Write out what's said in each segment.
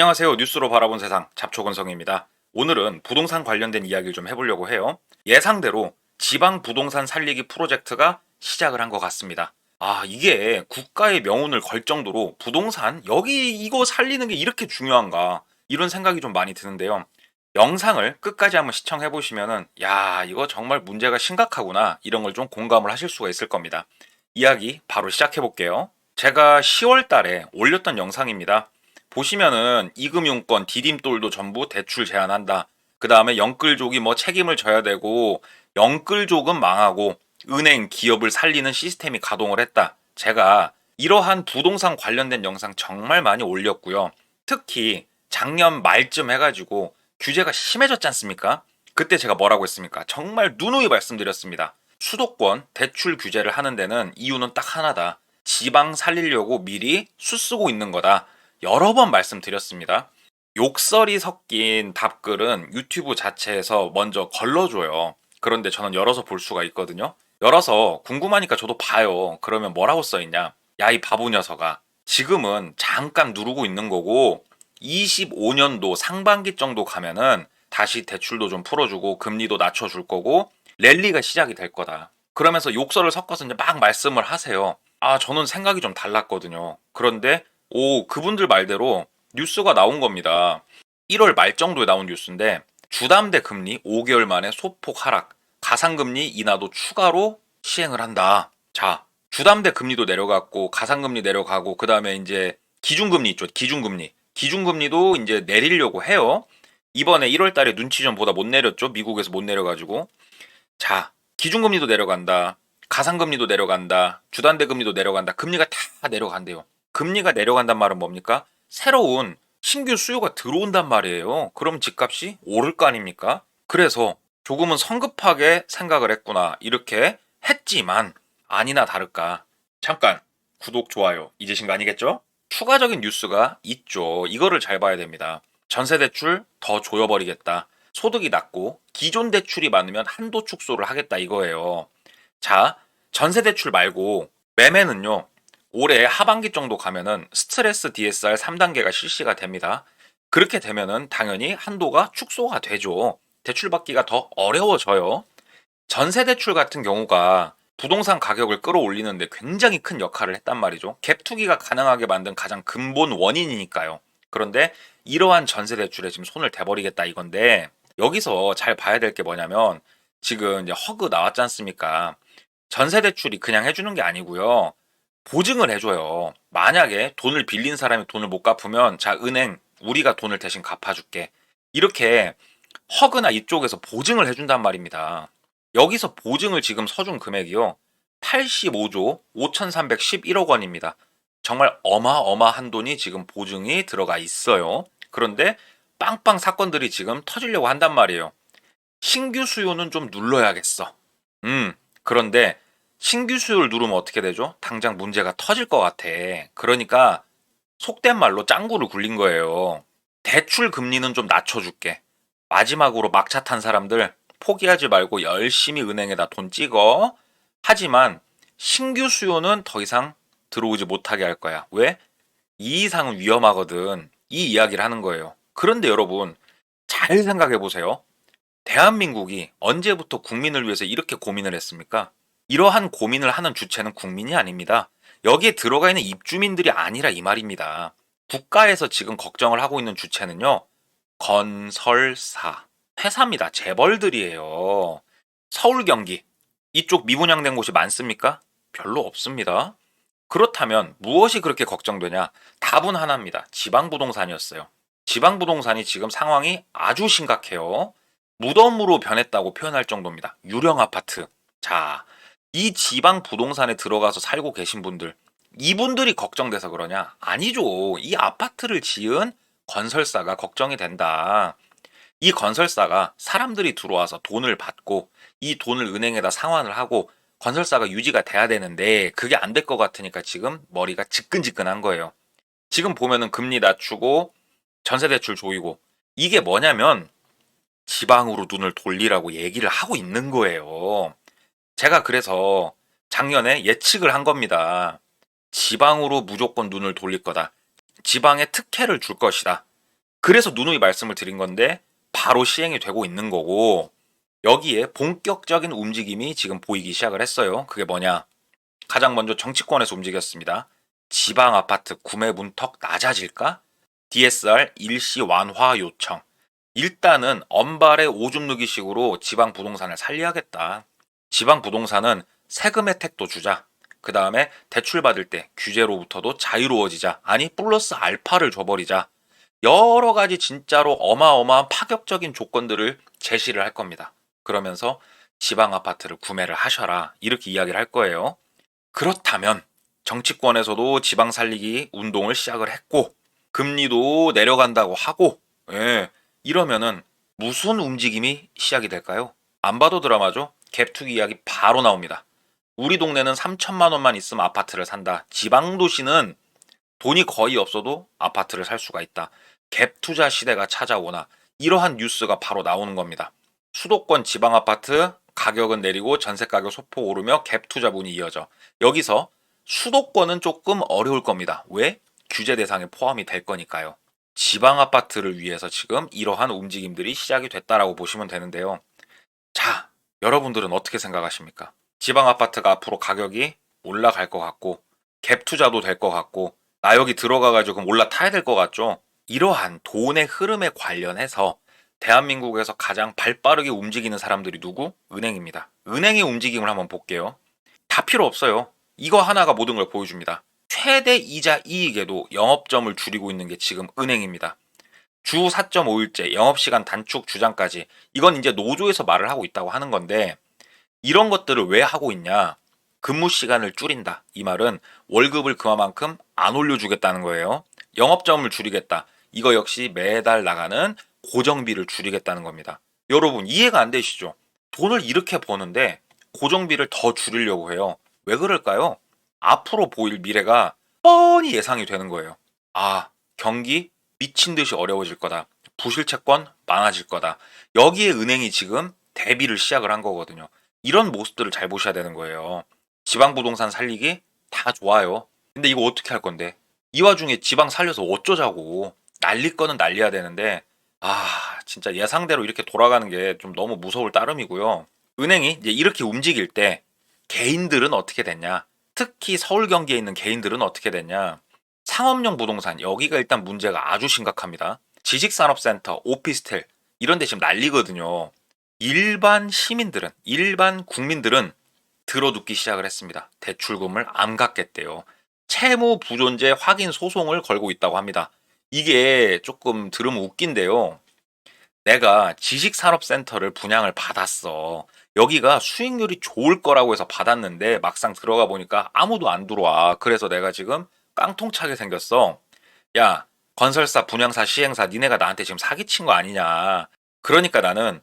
안녕하세요. 뉴스로 바라본 세상 잡초근성입니다. 오늘은 부동산 관련된 이야기를 좀 해보려고 해요. 예상대로 지방 부동산 살리기 프로젝트가 시작을 한 것 같습니다. 아, 이게 국가의 명운을 걸 정도로 부동산, 여기 이거 살리는 게 이렇게 중요한가? 이런 생각이 좀 많이 드는데요. 영상을 끝까지 한번 시청해 보시면은, 야, 이거 정말 문제가 심각하구나. 이런 걸 좀 공감을 하실 수가 있을 겁니다. 이야기 바로 시작해 볼게요. 제가 10월 달에 올렸던 영상입니다. 보시면은 이금융권, 디딤돌도 전부 대출 제한한다. 그 다음에 영끌족이 뭐 책임을 져야 되고 영끌족은 망하고 은행, 기업을 살리는 시스템이 가동을 했다. 제가 이러한 부동산 관련된 영상 정말 많이 올렸고요. 특히 작년 말쯤 해가지고 규제가 심해졌지 않습니까? 그때 제가 뭐라고 했습니까? 정말 누누이 말씀드렸습니다. 수도권 대출 규제를 하는 데는 이유는 딱 하나다. 지방 살리려고 미리 수쓰고 있는 거다. 여러 번 말씀드렸습니다. 욕설이 섞인 답글은 유튜브 자체에서 먼저 걸러줘요. 그런데 저는 열어서 볼 수가 있거든요. 열어서 궁금하니까 저도 봐요. 그러면 뭐라고 써있냐? 야, 이 바보 녀석아. 지금은 잠깐 누르고 있는 거고, 25년도 상반기 정도 가면은 다시 대출도 좀 풀어주고, 금리도 낮춰줄 거고, 랠리가 시작이 될 거다. 그러면서 욕설을 섞어서 이제 막 말씀을 하세요. 아, 저는 생각이 좀 달랐거든요. 그런데, 오, 그분들 말대로 뉴스가 나온 겁니다. 1월 말 정도에 나온 뉴스인데, 주담대 금리 5개월 만에 소폭 하락. 가상금리 인하도 추가로 시행을 한다. 자, 주담대 금리도 내려갔고 가상금리 내려가고 그 다음에 이제 기준금리 있죠. 기준금리. 기준금리도 이제 내리려고 해요. 이번에 1월 달에 눈치 좀 보다 못 내렸죠. 미국에서 못 내려가지고. 자, 기준금리도 내려간다. 가상금리도 내려간다. 주담대 금리도 내려간다. 금리가 다 내려간대요. 금리가 내려간단 말은 뭡니까? 새로운 신규 수요가 들어온단 말이에요. 그럼 집값이 오를 거 아닙니까? 그래서 조금은 성급하게 생각을 했구나. 이렇게 했지만 아니나 다를까. 잠깐 구독, 좋아요 잊으신 거 아니겠죠? 추가적인 뉴스가 있죠. 이거를 잘 봐야 됩니다. 전세 대출 더 조여버리겠다. 소득이 낮고 기존 대출이 많으면 한도 축소를 하겠다 이거예요. 자, 전세 대출 말고 매매는요. 올해 하반기 정도 가면은 스트레스 DSR 3단계가 실시가 됩니다. 그렇게 되면은 당연히 한도가 축소가 되죠. 대출 받기가 더 어려워져요. 전세 대출 같은 경우가 부동산 가격을 끌어올리는데 굉장히 큰 역할을 했단 말이죠. 갭 투기가 가능하게 만든 가장 근본 원인이니까요. 그런데 이러한 전세 대출에 지금 손을 대버리겠다 이건데 여기서 잘 봐야 될 게 뭐냐면 지금 이제 허그 나왔지 않습니까? 전세 대출이 그냥 해주는 게 아니고요. 보증을 해줘요. 만약에 돈을 빌린 사람이 돈을 못 갚으면 자 은행 우리가 돈을 대신 갚아줄게. 이렇게 허그나 이쪽에서 보증을 해준단 말입니다. 여기서 보증을 지금 서준 금액이요. 85조 5,311억 원입니다. 정말 어마어마한 돈이 지금 보증이 들어가 있어요. 그런데 빵빵 사건들이 지금 터지려고 한단 말이에요. 신규 수요는 좀 눌러야겠어. 음, 그런데 신규 수요를 누르면 어떻게 되죠? 당장 문제가 터질 것 같아. 그러니까 속된 말로 짱구를 굴린 거예요. 대출 금리는 좀 낮춰줄게. 마지막으로 막차 탄 사람들 포기하지 말고 열심히 은행에다 돈 찍어. 하지만 신규 수요는 더 이상 들어오지 못하게 할 거야. 왜? 이 이상은 위험하거든. 이 이야기를 하는 거예요. 그런데 여러분, 잘 생각해 보세요. 대한민국이 언제부터 국민을 위해서 이렇게 고민을 했습니까? 이러한 고민을 하는 주체는 국민이 아닙니다. 여기에 들어가 있는 입주민들이 아니라 이 말입니다. 국가에서 지금 걱정을 하고 있는 주체는요, 건설사, 회사입니다. 재벌들이에요. 서울 경기, 이쪽 미분양된 곳이 많습니까? 별로 없습니다. 그렇다면 무엇이 그렇게 걱정되냐? 답은 하나입니다. 지방부동산이었어요. 지방부동산이 지금 상황이 아주 심각해요. 무덤으로 변했다고 표현할 정도입니다. 유령 아파트. 자, 이 지방 부동산에 들어가서 살고 계신 분들, 이분들이 걱정돼서 그러냐? 아니죠. 이 아파트를 지은 건설사가 걱정이 된다. 이 건설사가 사람들이 들어와서 돈을 받고 이 돈을 은행에다 상환을 하고 건설사가 유지가 돼야 되는데 그게 안 될 것 같으니까 지금 머리가 지끈지끈한 거예요. 지금 보면은 금리 낮추고 전세 대출 조이고 이게 뭐냐면 지방으로 눈을 돌리라고 얘기를 하고 있는 거예요. 제가 그래서 작년에 예측을 한 겁니다. 지방으로 무조건 눈을 돌릴 거다. 지방에 특혜를 줄 것이다. 그래서 누누이 말씀을 드린 건데 바로 시행이 되고 있는 거고 여기에 본격적인 움직임이 지금 보이기 시작을 했어요. 그게 뭐냐? 가장 먼저 정치권에서 움직였습니다. 지방 아파트 구매 문턱 낮아질까? DSR 일시 완화 요청. 일단은 언발의 오줌 누기식으로 지방 부동산을 살려야겠다. 지방 부동산은 세금 혜택도 주자. 그 다음에 대출 받을 때 규제로부터도 자유로워지자. 아니 플러스 알파를 줘버리자. 여러 가지 진짜로 어마어마한 파격적인 조건들을 제시를 할 겁니다. 그러면서 지방 아파트를 구매를 하셔라. 이렇게 이야기를 할 거예요. 그렇다면 정치권에서도 지방 살리기 운동을 시작을 했고 금리도 내려간다고 하고 예, 이러면은 무슨 움직임이 시작이 될까요? 안 봐도 드라마죠. 갭투기 이야기 바로 나옵니다. 우리 동네는 3천만 원만 있으면 아파트를 산다. 지방 도시는 돈이 거의 없어도 아파트를 살 수가 있다. 갭 투자 시대가 찾아오나 이러한 뉴스가 바로 나오는 겁니다. 수도권 지방 아파트 가격은 내리고 전세 가격 소폭 오르며 갭 투자분이 이어져. 여기서 수도권은 조금 어려울 겁니다. 왜? 규제 대상에 포함이 될 거니까요. 지방 아파트를 위해서 지금 이러한 움직임들이 시작이 됐다라고 보시면 되는데요. 자, 여러분들은 어떻게 생각하십니까? 지방 아파트가 앞으로 가격이 올라갈 것 같고 갭 투자도 될 것 같고 나 여기 들어가가지고 올라타야 될 것 같죠? 이러한 돈의 흐름에 관련해서 대한민국에서 가장 발 빠르게 움직이는 사람들이 누구? 은행입니다. 은행의 움직임을 한번 볼게요. 다 필요 없어요. 이거 하나가 모든 걸 보여줍니다. 최대 이자 이익에도 영업점을 줄이고 있는 게 지금 은행입니다. 주 4.5일째 영업시간 단축 주장까지 이건 이제 노조에서 말을 하고 있다고 하는 건데 이런 것들을 왜 하고 있냐? 근무 시간을 줄인다. 이 말은 월급을 그만큼 안 올려주겠다는 거예요. 영업점을 줄이겠다. 이거 역시 매달 나가는 고정비를 줄이겠다는 겁니다. 여러분 이해가 안 되시죠? 돈을 이렇게 버는데 고정비를 더 줄이려고 해요. 왜 그럴까요? 앞으로 보일 미래가 뻔히 예상이 되는 거예요. 아, 경기 미친 듯이 어려워질 거다. 부실 채권 많아질 거다. 여기에 은행이 지금 대비를 시작을 한 거거든요. 이런 모습들을 잘 보셔야 되는 거예요. 지방 부동산 살리기 다 좋아요. 근데 이거 어떻게 할 건데? 이 와중에 지방 살려서 어쩌자고. 날릴 거는 날려야 되는데 아, 진짜 예상대로 이렇게 돌아가는 게 좀 너무 무서울 따름이고요. 은행이 이제 이렇게 움직일 때 개인들은 어떻게 됐냐? 특히 서울 경기에 있는 개인들은 어떻게 됐냐? 상업용 부동산 여기가 일단 문제가 아주 심각합니다. 지식산업센터, 오피스텔 이런 데 지금 난리거든요. 일반 시민들은 일반 국민들은 들어눕기 시작을 했습니다. 대출금을 안 갚겠대요. 채무 부존재 확인 소송을 걸고 있다고 합니다. 이게 조금 들으면 웃긴데요. 내가 지식산업센터를 분양을 받았어. 여기가 수익률이 좋을 거라고 해서 받았는데 막상 들어가 보니까 아무도 안 들어와. 그래서 내가 지금 깡통차게 생겼어. 야, 건설사, 분양사, 시행사, 니네가 나한테 지금 사기친 거 아니냐. 그러니까 나는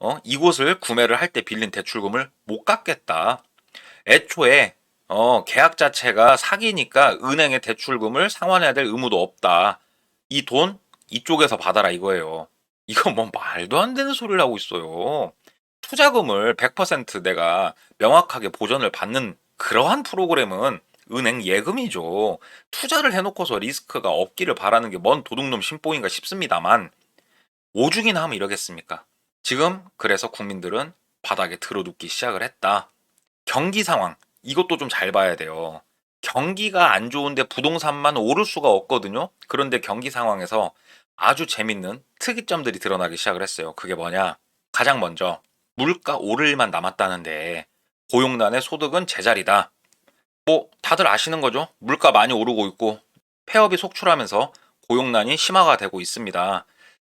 어, 이곳을 구매를 할 때 빌린 대출금을 못 갚겠다. 애초에 어, 계약 자체가 사기니까 은행에 대출금을 상환해야 될 의무도 없다. 이 돈 이쪽에서 받아라 이거예요. 이거 뭐 말도 안 되는 소리를 하고 있어요. 투자금을 100% 내가 명확하게 보전을 받는 그러한 프로그램은 은행 예금이죠. 투자를 해놓고서 리스크가 없기를 바라는 게 뭔 도둑놈 심보인가 싶습니다만 오죽이나 하면 이러겠습니까? 지금 그래서 국민들은 바닥에 들어눕기 시작을 했다. 경기 상황 이것도 좀 잘 봐야 돼요. 경기가 안 좋은데 부동산만 오를 수가 없거든요. 그런데 경기 상황에서 아주 재밌는 특이점들이 드러나기 시작을 했어요. 그게 뭐냐? 가장 먼저 물가 오를 일만 남았다는데 고용난의 소득은 제자리다. 뭐 다들 아시는 거죠? 물가 많이 오르고 있고 폐업이 속출하면서 고용난이 심화가 되고 있습니다.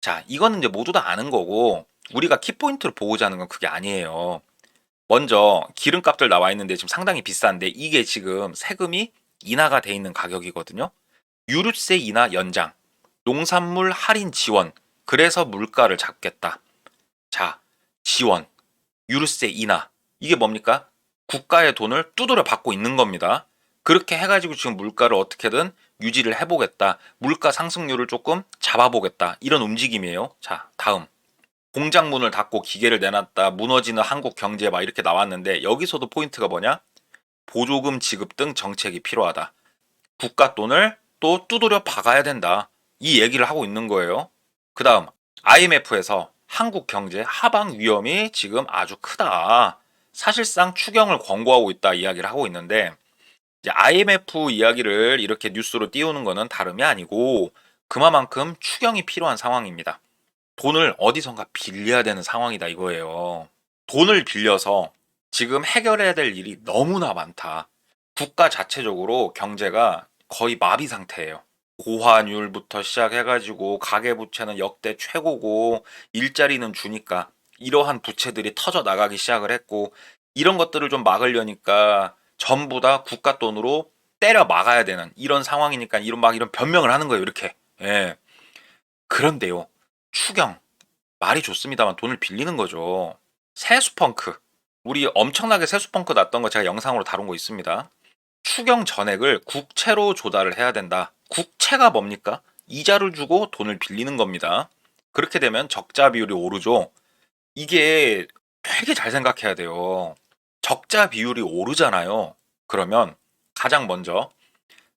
자, 이거는 이제 모두 다 아는 거고 우리가 키포인트를 보고자 하는 건 그게 아니에요. 먼저 기름값들 나와 있는데 지금 상당히 비싼데 이게 지금 세금이 인하가 돼 있는 가격이거든요. 유류세 인하 연장, 농산물 할인 지원, 그래서 물가를 잡겠다. 자, 지원, 유류세 인하, 이게 뭡니까? 국가의 돈을 두드려 받고 있는 겁니다. 그렇게 해가지고 지금 물가를 어떻게든 유지를 해보겠다. 물가 상승률을 조금 잡아보겠다. 이런 움직임이에요. 자, 다음. 공장 문을 닫고 기계를 내놨다. 무너지는 한국 경제 막 이렇게 나왔는데 여기서도 포인트가 뭐냐? 보조금 지급 등 정책이 필요하다. 국가 돈을 또 두드려 박아야 된다. 이 얘기를 하고 있는 거예요. 그 다음 IMF에서 한국 경제 하방 위험이 지금 아주 크다. 사실상 추경을 권고하고 있다 이야기를 하고 있는데 이제 IMF 이야기를 이렇게 뉴스로 띄우는 거는 다름이 아니고 그만큼 추경이 필요한 상황입니다. 돈을 어디선가 빌려야 되는 상황이다 이거예요. 돈을 빌려서 지금 해결해야 될 일이 너무나 많다. 국가 자체적으로 경제가 거의 마비 상태예요. 고환율부터 시작해가지고 가계부채는 역대 최고고 일자리는 주니까 이러한 부채들이 터져 나가기 시작을 했고 이런 것들을 좀 막으려니까 전부 다 국가 돈으로 때려 막아야 되는 이런 상황이니까 이런 막 이런 변명을 하는 거예요 이렇게. 예. 그런데요 추경. 말이 좋습니다만 돈을 빌리는 거죠. 세수펑크. 우리 엄청나게 세수펑크 났던 거 제가 영상으로 다룬 거 있습니다. 추경 전액을 국채로 조달을 해야 된다. 국채가 뭡니까? 이자를 주고 돈을 빌리는 겁니다. 그렇게 되면 적자 비율이 오르죠 이게 되게 잘 생각해야 돼요 적자 비율이 오르잖아요. 그러면 가장 먼저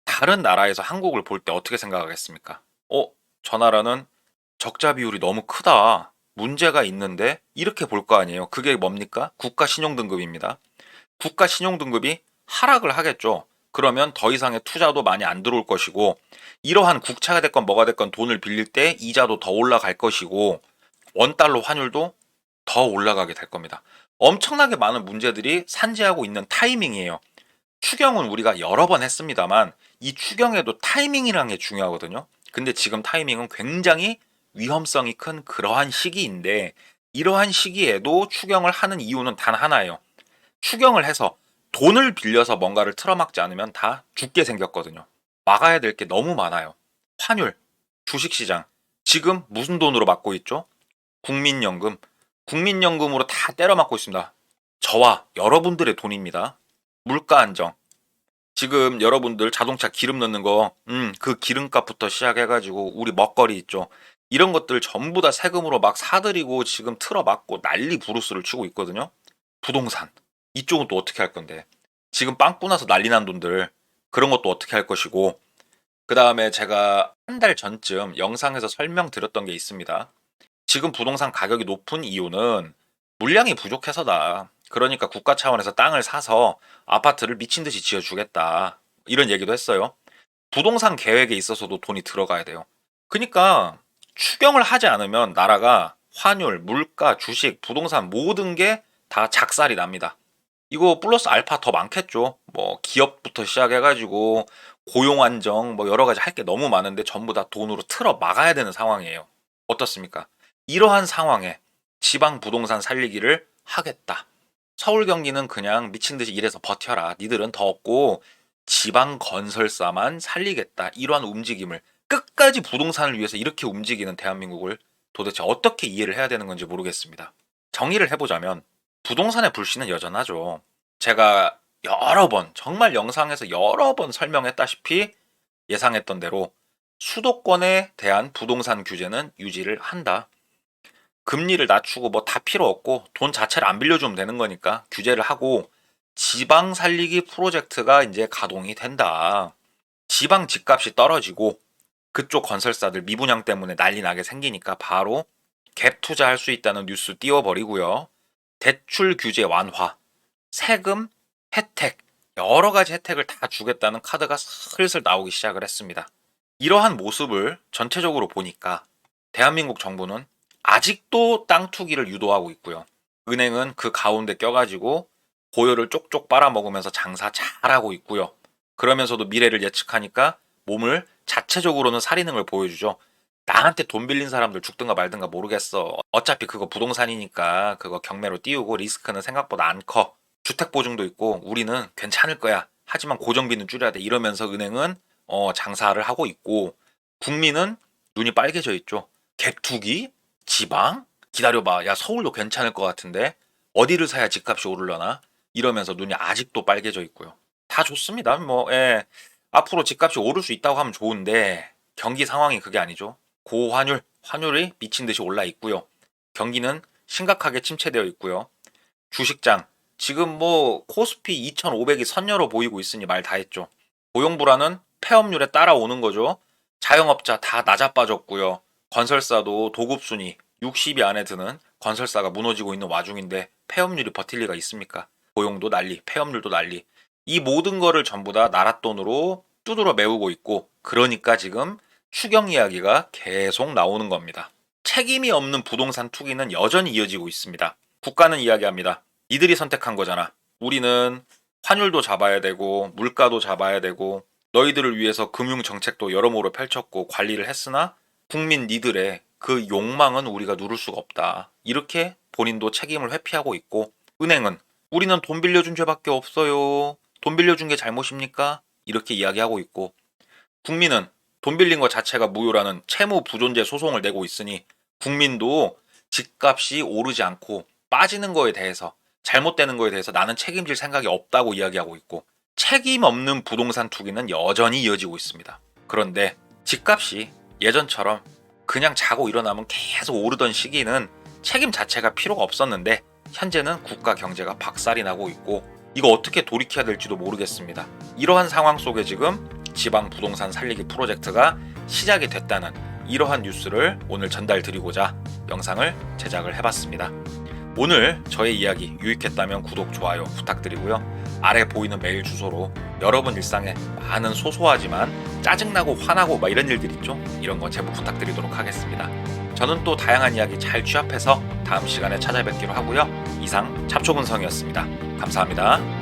다른 나라에서 한국을 볼 때 어떻게 생각하겠습니까? 어, 저 나라는 적자 비율이 너무 크다. 문제가 있는데 이렇게 볼 거 아니에요. 그게 뭡니까? 국가 신용 등급입니다. 국가 신용 등급이 하락을 하겠죠. 그러면 더 이상의 투자도 많이 안 들어올 것이고 이러한 국채가 됐건 뭐가 됐건 돈을 빌릴 때 이자도 더 올라갈 것이고 원달러 환율도 더 올라가게 될 겁니다. 엄청나게 많은 문제들이 산재하고 있는 타이밍이에요. 추경은 우리가 여러 번 했습니다만 이 추경에도 타이밍이라는 게 중요하거든요. 근데 지금 타이밍은 굉장히 위험성이 큰 그러한 시기인데 이러한 시기에도 추경을 하는 이유는 단 하나예요. 추경을 해서 돈을 빌려서 뭔가를 틀어막지 않으면 다 죽게 생겼거든요. 막아야 될 게 너무 많아요. 환율, 주식시장, 지금 무슨 돈으로 막고 있죠? 국민연금, 국민연금으로 다 때려맞고 있습니다. 저와 여러분들의 돈입니다. 물가 안정. 지금 여러분들 자동차 기름 넣는 거, 음, 그 기름값부터 시작해가지고 우리 먹거리 있죠. 이런 것들 전부 다 세금으로 막 사들이고 지금 틀어막고 난리 부르스를 치고 있거든요. 부동산. 이쪽은 또 어떻게 할 건데. 지금 빵꾸 나서 난리 난 돈들. 그런 것도 어떻게 할 것이고. 그 다음에 제가 한 달 전쯤 영상에서 설명드렸던 게 있습니다. 지금 부동산 가격이 높은 이유는 물량이 부족해서다. 그러니까 국가 차원에서 땅을 사서 아파트를 미친 듯이 지어주겠다. 이런 얘기도 했어요. 부동산 계획에 있어서도 돈이 들어가야 돼요. 그러니까 추경을 하지 않으면 나라가 환율, 물가, 주식, 부동산 모든 게 다 작살이 납니다. 이거 플러스 알파 더 많겠죠. 뭐 기업부터 시작해가지고 고용 안정 뭐 여러 가지 할 게 너무 많은데 전부 다 돈으로 틀어 막아야 되는 상황이에요. 어떻습니까? 이러한 상황에 지방 부동산 살리기를 하겠다. 서울 경기는 그냥 미친 듯이 일해서 버텨라. 니들은 더 없고 지방 건설사만 살리겠다. 이러한 움직임을 끝까지 부동산을 위해서 이렇게 움직이는 대한민국을 도대체 어떻게 이해를 해야 되는 건지 모르겠습니다. 정의를 해보자면 부동산의 불씨는 여전하죠. 제가 여러 번, 정말 영상에서 여러 번 설명했다시피 예상했던 대로 수도권에 대한 부동산 규제는 유지를 한다. 금리를 낮추고 뭐 다 필요 없고 돈 자체를 안 빌려주면 되는 거니까 규제를 하고 지방 살리기 프로젝트가 이제 가동이 된다. 지방 집값이 떨어지고 그쪽 건설사들 미분양 때문에 난리 나게 생기니까 바로 갭 투자할 수 있다는 뉴스 띄워버리고요. 대출 규제 완화, 세금, 혜택, 여러 가지 혜택을 다 주겠다는 카드가 슬슬 나오기 시작을 했습니다. 이러한 모습을 전체적으로 보니까 대한민국 정부는 아직도 땅 투기를 유도하고 있고요. 은행은 그 가운데 껴가지고 고요를 쪽쪽 빨아먹으면서 장사 잘하고 있고요. 그러면서도 미래를 예측하니까 몸을 자체적으로는 살리는 걸 보여주죠. 나한테 돈 빌린 사람들 죽든가 말든가 모르겠어. 어차피 그거 부동산이니까 그거 경매로 띄우고 리스크는 생각보다 안 커. 주택 보증도 있고 우리는 괜찮을 거야. 하지만 고정비는 줄여야 돼. 이러면서 은행은 어, 장사를 하고 있고 국민은 눈이 빨개져 있죠. 갭투기? 지방? 기다려봐. 야, 서울도 괜찮을 것 같은데? 어디를 사야 집값이 오르려나? 이러면서 눈이 아직도 빨개져 있고요. 다 좋습니다. 뭐, 예. 앞으로 집값이 오를 수 있다고 하면 좋은데, 경기 상황이 그게 아니죠. 고환율, 환율이 미친 듯이 올라 있고요. 경기는 심각하게 침체되어 있고요. 주식장, 지금 뭐, 코스피 2,500이 선녀로 보이고 있으니 말 다 했죠. 고용 불안은 폐업률에 따라오는 거죠. 자영업자 다 낮아 빠졌고요. 건설사도 도급순위 60위 안에 드는 건설사가 무너지고 있는 와중인데 폐업률이 버틸 리가 있습니까? 고용도 난리, 폐업률도 난리. 이 모든 거를 전부 다 나라 돈으로 두드러 메우고 있고 그러니까 지금 추경 이야기가 계속 나오는 겁니다. 책임이 없는 부동산 투기는 여전히 이어지고 있습니다. 국가는 이야기합니다. 이들이 선택한 거잖아. 우리는 환율도 잡아야 되고 물가도 잡아야 되고 너희들을 위해서 금융 정책도 여러모로 펼쳤고 관리를 했으나 국민 니들의 그 욕망은 우리가 누를 수가 없다. 이렇게 본인도 책임을 회피하고 있고 은행은 우리는 돈 빌려준 죄밖에 없어요. 돈 빌려준 게 잘못입니까? 이렇게 이야기하고 있고 국민은 돈 빌린 것 자체가 무효라는 채무 부존재 소송을 내고 있으니 국민도 집값이 오르지 않고 빠지는 거에 대해서 잘못되는 거에 대해서 나는 책임질 생각이 없다고 이야기하고 있고 책임 없는 부동산 투기는 여전히 이어지고 있습니다. 그런데 집값이 예전처럼 그냥 자고 일어나면 계속 오르던 시기는 책임 자체가 필요가 없었는데 현재는 국가 경제가 박살이 나고 있고 이거 어떻게 돌이켜야 될지도 모르겠습니다. 이러한 상황 속에 지금 지방 부동산 살리기 프로젝트가 시작이 됐다는 이러한 뉴스를 오늘 전달 드리고자 영상을 제작을 해봤습니다. 오늘 저의 이야기 유익했다면 구독, 좋아요 부탁드리고요. 아래 보이는 메일 주소로 여러분 일상에 많은 소소하지만 짜증나고 화나고 막 이런 일들 있죠? 이런 거 제보 부탁드리도록 하겠습니다. 저는 또 다양한 이야기 잘 취합해서 다음 시간에 찾아뵙기로 하고요. 이상 잡초근성이었습니다. 감사합니다.